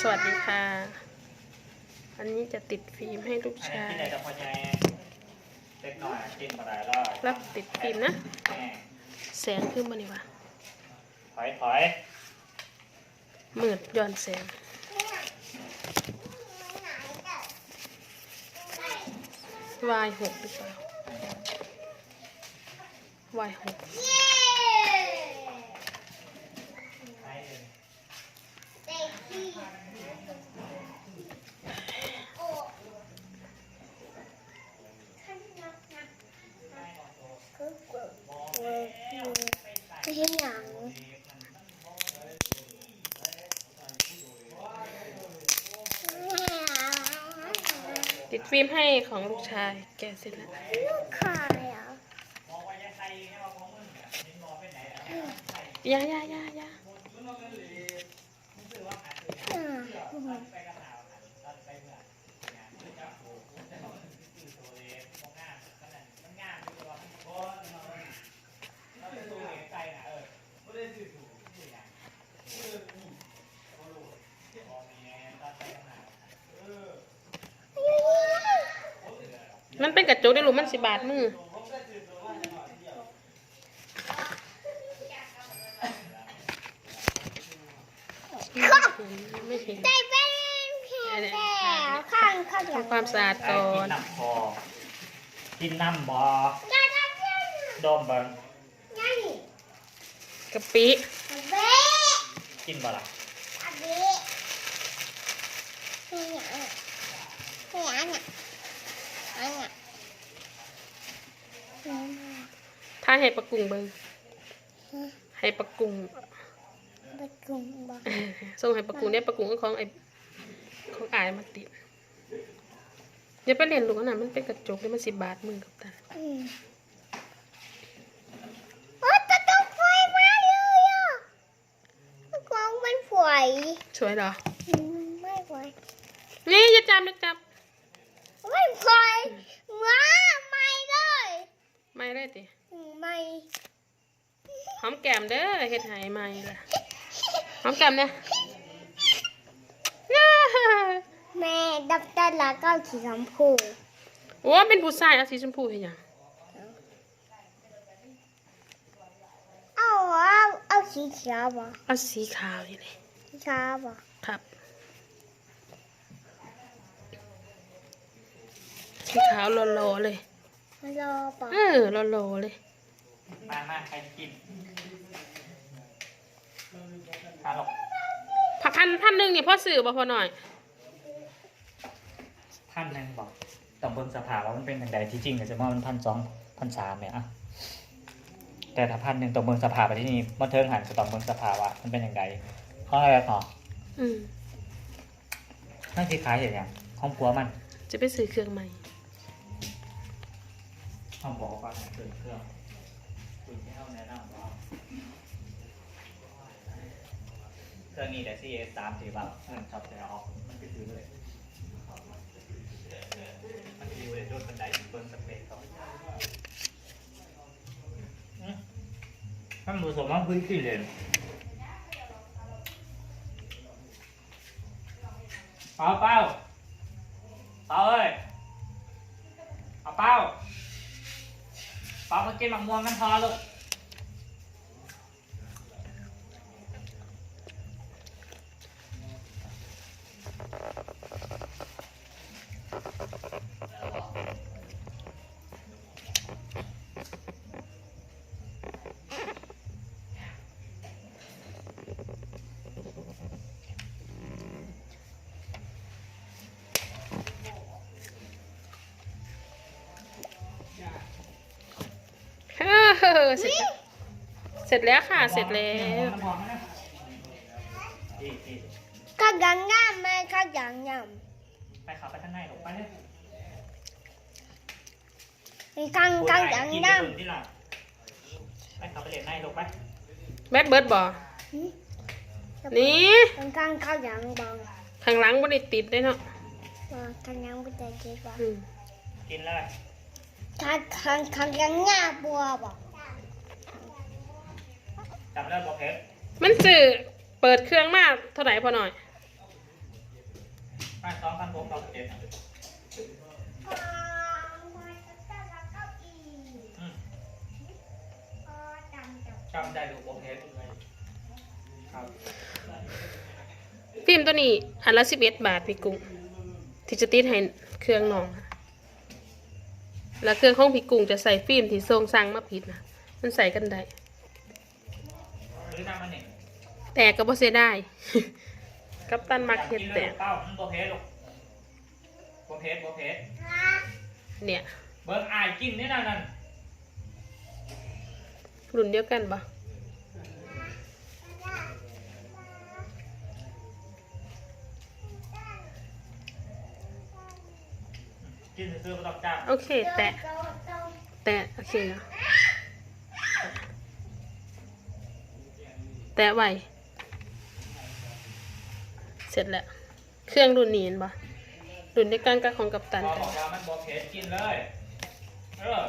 สวัสดีค่ะ อันนี้จะติดฟิล์มให้ลูกอันนี้ชายที่ไหนจะพอใจเล็กหน่อยกินมาหลายรอบรับติดฟิล์มนะแม่แสงขึ้นมานี่วะถอยถอยมืดย้อนแสงวายหกหรือเปล่าวายหก ไม่ใช่หนังติดฟิล์มให้ของลูกชาย แกะเสร็จแล้ว ลูกใครอะยายายายาอื มันเป็นกระจกได้หรือมันสิบาทมือ ไม่เห็นได้เป็นเพียงแต่ข้างข้างหลังทำความสะอาดไอ้ก่อกินนน้ำคอกินน้ำบอได้ได้เพียงดมเบิ้งนั่นกะปิเบ๊กินบ่ล่ะอะเบ๊นี่อะนี่อะเนี่ยอันเนี่ยถ้าให้ประกุงเบิงให้ประกุง ไปกลุ่มบอกส่งให้ประกุงเนี่ยประกุงก็ของไอ้ของอายมาติดอย่าไปเล่นลูกอันนั้นมันเป็นกระจกเลยมันสิบาทมือกับตาอืมโอ้ตะต้องไฟมาเลยอะกองมันฝวยสวยเหรออืมไม่ฝวยนี่อย่าจับอย่าจับไม่ฝวยว้าไม่เลย ไม่ได้ติอืมไม่หอมแก้มเด้อเฮ็ดให้ไม่ล่ะ หอมแก้มเนี่ยแม่ดับตันละก็ขี่คำพูโอ้เป็นผู้ชายเอาสีชมพูเฮ็ดหยังเอาเอาเอาสีเขียวบ่เอาสีขาวนี่เลยสีขาวบ่ครับสีขาวโลๆเลยรอบ่เออโลๆเลยมามาใครกิน ฮัลโหลผักพันพันหนึ่งนี่พ่อสื่อบ่พอหน่อย พันหนึ่งบอกต้องเบิ่งสภาพว่ามันเป็นอย่างไรที่จริงก็จะว่ามันพันสองพันสามเนี่ยอะแต่ถ้าพันหนึ่งต้องเบิ่งสภาพไปที่นี่มันเทิงหันจะต้องเบิ่งสภาพว่ามันเป็นอย่างไรข้ออะไรต่ออืมนั่นคือขายอย่างอย่างของผัวมันจะไปซื้อเครื่องใหม่ห้องบอกว่าเครื่องเครื่องคุณที่เข้าแนะนำว่า เครื่องนี้แต่ CS สามสี่บาทเงินช็อปแต่ออกมันไปซื้อเลยมันอยู่เลยโดนบันไดบิ้งสเปซต่อท่านผู้ชมว่าพื้นที่เลยเปล่าเปล่าเปล่าเอ้ยเอาเปล่าเป๊อปมากินหมะม่วงกันพอลูกเออ เสร็จแล้วเสร็จแล้วค่ะ เสร็จแล้วน้ำหอมนะดีดีก็ยังงามไหมก็ยังงามไปขับไปข้างในหลบไปเลยมีกังกังยังกินงามไปที่หลังไปขับไปเล่นในหลบไปแบดเบิร์ดบ่นี่กังกังก็ยังบังข้างหลังบ่ได้ติดได้เนาะว่ากังยังไม่ได้ดีกว่าอืมกินเลยกังกังกังยังงามบัวบ่ จำเลิกบอกเพชรมันสื่อเปิปิดเครื่องมากเท่าไหร่พอหน่อยสองพันหกร้อยเจ็ดพอมาจะตั้งแล้วก็อีกพอจำจับจำได้ดูโอเคครับฟิล์มตัวนี้อันละสิบเอ็ดบาทพี่กุ้งที่จะติดให้เครื่องน้องนะแล้วเครื่องของพี่กุ้งจะใส่ฟิล์มที่ทรงสั่งมาผิดนะมันใส่กันได้ หรือน้ำมันนี่แต่ก็บ่เสียได้ กัปตันมาร์เก็ตกินแต่เลยลูกเต้ามันโบเพสลูกโบเพสโบเพสเนี่ย เบิ้งอายกินนี่นั่นนั่นรุ่นเดียวกันปะกินซื้อๆมาตอกจ้าโอเค แต่โตโตแต่โอเคเนาะ แตะไว้เสร็จแล้ว เครื่องรุ่นนี้นปะรุ่นในการกัดของกับตันกันเออ